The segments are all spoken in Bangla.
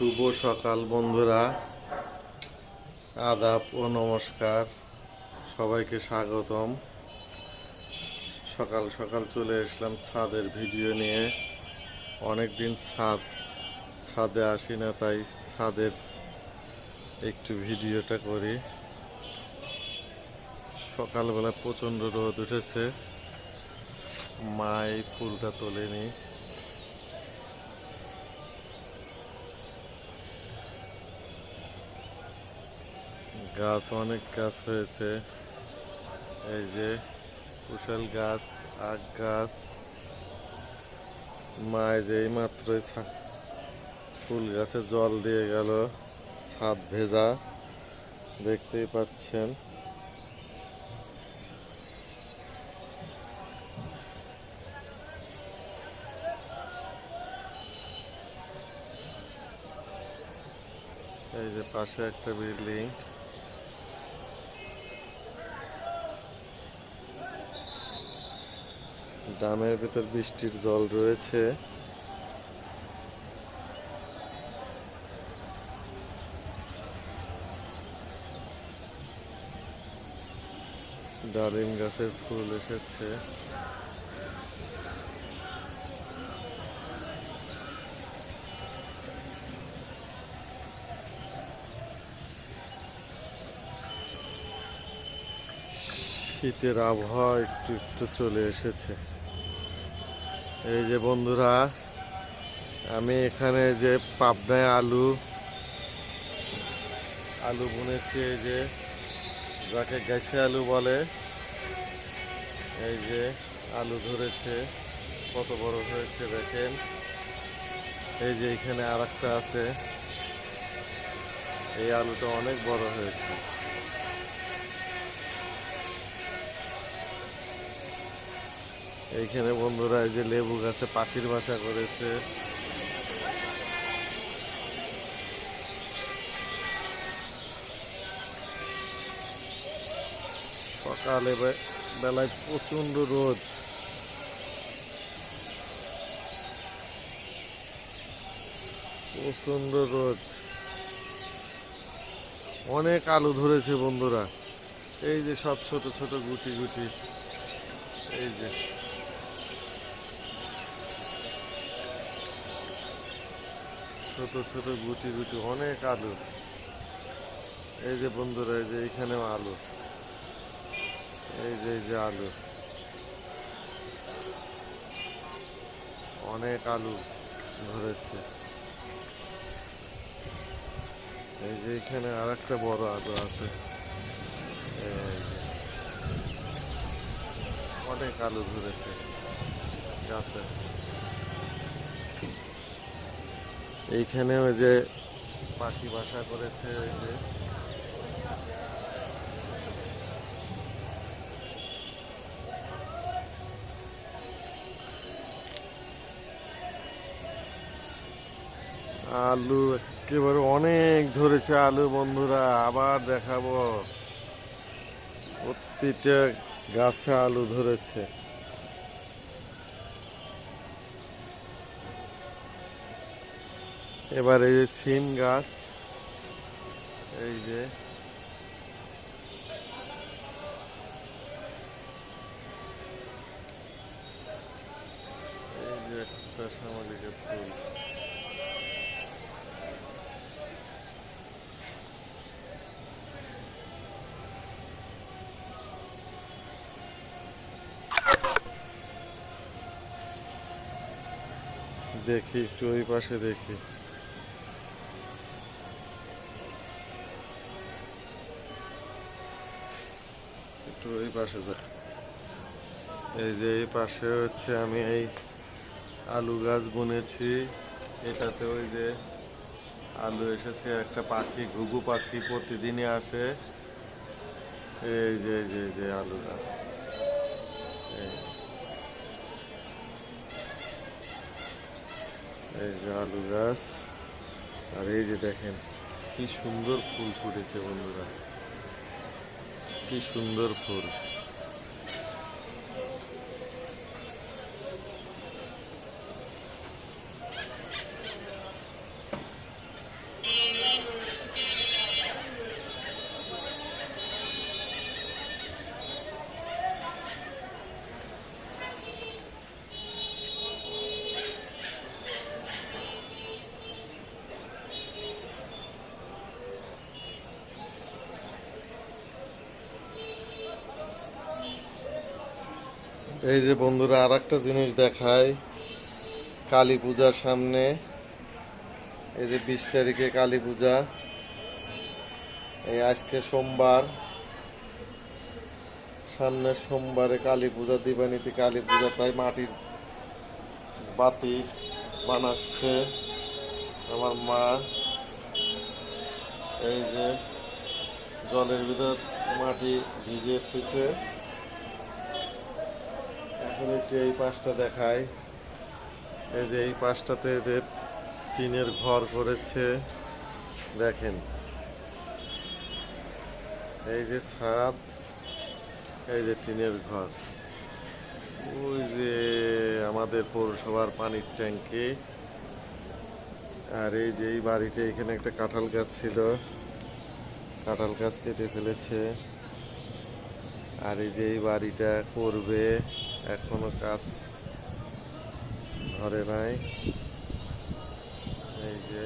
শুভ সকাল, বন্ধুরা। আদাব ও নমস্কার। সবাইকে স্বাগতম। সকাল সকাল চলে আসলাম ছাদের ভিডিও নিয়ে। অনেক দিন ছাদ, ছাদে আসি না, তাই ছাদের একটু ভিডিওটা করি। সকালবেলা প্রচণ্ড রোদ উঠেছে। মাই ফুলটা তোলেনি। গাছ, অনেক গাছ হয়েছে। এই যে কুশাল গাছ, আখ গাছ মায় যে মাত্রই ফুল গাছে জল দিয়ে গেল, ছাদ ভেজা, দেখতেই পাচ্ছেন। এই যে পাশে একটা বিল্ডিং। ড্রামের ভেতর বৃষ্টির জল রয়েছে। ডালিম গাছের ফুল এসেছে। শীতের আবহাওয়া একটু একটু চলে এসেছে। এই যে বন্ধুরা, আমি এখানে যে পাবনায় আলু আলু বুনেছি, এই যে যাকে গ্যাসে আলু বলে, এই যে আলু ধরেছে, কত বড় হয়েছে দেখেন। এই যে এখানে আর আছে, এই আলুটা অনেক বড় হয়েছে। এইখানে বন্ধুরা এই যে লেবু গাছে পাখির বাসা করেছে। সকালে বেলায় প্রচণ্ড রোদ। প্রচণ্ড রোদ। অনেক আলু ধরেছে বন্ধুরা। এই যে সব ছোট ছোট গুটি গুটি। এই যে। ছোট ছোট গুটি গুটি, অনেক আলু। এই যে বন্ধুরা, এই যে এখানেও আলু। এই যে এই যে আলু। অনেক আলু ধরেছে। এই যে এখানে আর একটা বড় আলু আছে। অনেক আলু ধরেছে গাছে। এইখানে ওই যে পাখি বাসা করেছে ওই যে। আলু একেবারে অনেক ধরেছে আলু বন্ধুরা আবার দেখাবো। প্রতিটা গাছে আলু ধরেছে। এবার এই যে সিম গাছ, এই যে। এই যে একটা সামাজিকের ফুল। দেখি একটু ওই পাশে দেখি। পাশে এই যে এই পাশে হচ্ছে আমি এই আলু গাছ বুনেছি। এটাতে ওই যে আলু এসেছে, একটা পাখি, ঘুঘু পাখি প্রতিদিনই আসে। এই যে যে যে আলু গাছ। এই যে আলু গাছ। আর এই যে দেখেন, কি সুন্দর ফুল ফুটেছে বন্ধুরা। কি সুন্দর ফুল এই যে বন্ধুরা আর একটা জিনিস দেখায় কালী পূজার সামনে। এই যে বিশ তারিখে কালী পূজা। এই আজকে সোমবার। সামনে সোমবারে কালী পূজা, দিবানীতি কালী পূজা, তাই মাটির বাতি বানাচ্ছে আমার মা। এই যে জলের ভিতর মাটি ভিজিয়ে থুইছে। এখন একটু এই পাশটা দেখায় এই যে এই পাশটাতে এদের টিনের ঘর করেছে, দেখেন। এই যে ছাদ, এই যে টিনের ঘর। ওই যে আমাদের পৌরসভার পানির ট্যাঙ্কি আর এই যে এই বাড়িটা এখানে একটা কাঁঠাল গাছ ছিল। কাঁঠাল গাছ কেটে ফেলেছে। আর এই যে এই বাড়িটা করবে, এখনও কাজ ধরে নাই। এই যে।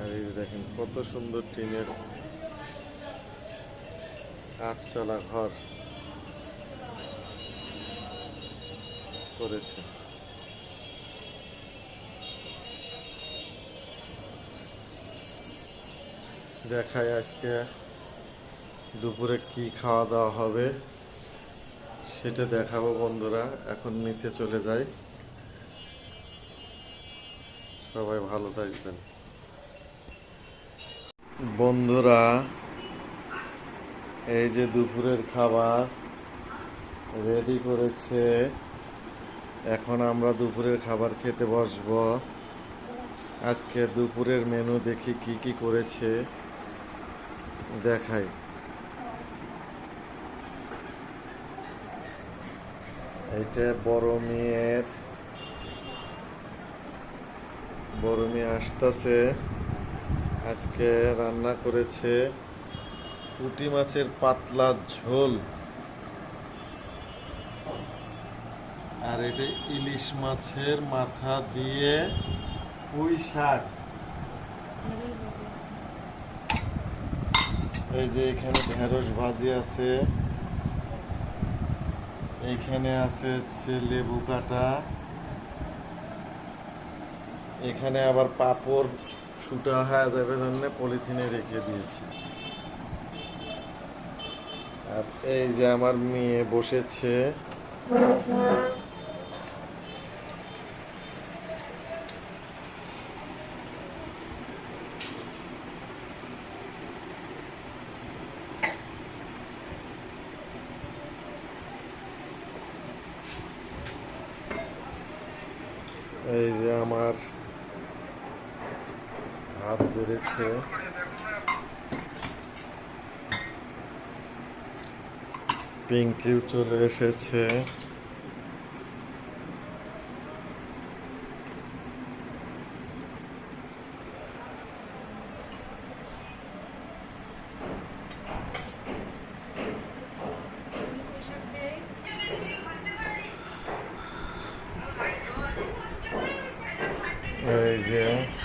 আর এই যে দেখেন কত সুন্দর টিনের আটচালা ঘর করেছে। দেখায় আজকে দুপুরে কি খাওয়া দাওয়া হবে, সেটা দেখাবো বন্ধুরা। এখন নিচে চলে যাই। সবাই ভালো থাকবেন। বন্ধুরা, এই যে দুপুরের খাবার রেডি করেছে, এখন আমরা দুপুরের খাবার খেতে বসবো। আজকে দুপুরের মেনু দেখি কি কি করেছে। দেখাই। এটা বড় মেয়ের, বড় মেয়ে আসতেছে, আজকে রান্না করেছে পুঁটি মাছের পাতলা ঝোল। আর এটা ইলিশ মাছের মাথা দিয়ে পুঁই শাক। এই যে এখানে ঢেঁড়স ভাজি আছে। এখানে আছে হচ্ছে লেবু কাটা। এখানে আবার পাপড় শুটা হয়ে যাবে জন্য পলিথিনে রেখে দিয়েছি। আর এই যে আমার মেয়ে বসেছে। এই যে আমার হাত বেড়েছে। পিঙ্কিও চলে এসেছে। এই যে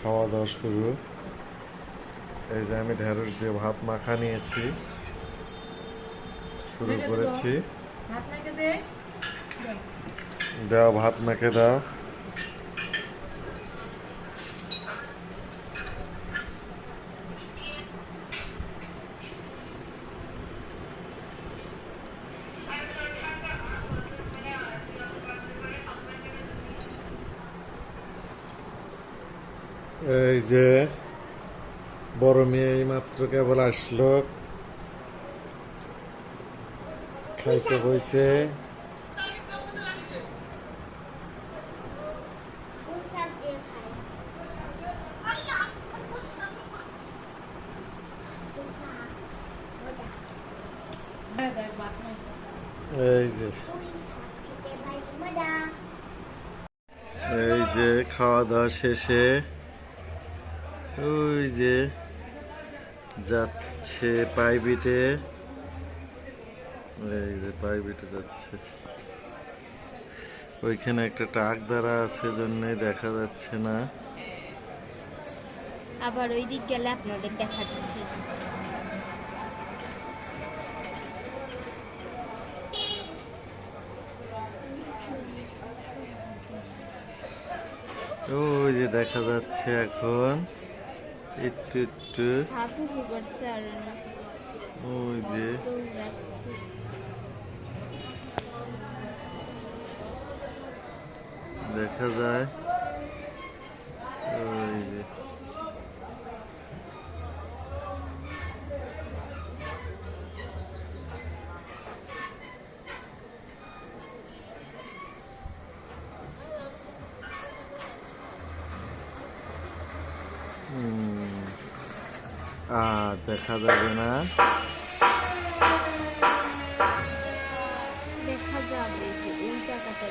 খাওয়া দাওয়া শুরু এই যে আমি ঢেঁড়স দিয়ে ভাত মাখা নিয়েছি শুরু করেছি। ভাত মেখে দে। দাও ভাত মেখে দাও। এই যে বড় মেয়ে এইমাত্র কেবল আসলো। খাইতে বইছে। এই যে। এই যে খাওয়া দাওয়া শেষে। ওই যে। যাচ্ছে পাইবিটে এই যে পাইবিটে যাচ্ছে। ওইখানে একটা টাক দ্বারা আছে জন্য দেখা যাচ্ছে না। আবার ওই দিক গেলে আপনাদের দেখাচ্ছি। ওই যে দেখা যাচ্ছে এখন। একটু একটু হাত উঁচু করছে আর ওই যে। দেখা যায়। ওই দেখা যাবে না। দেখা যাবে যে ওই জায়গাটা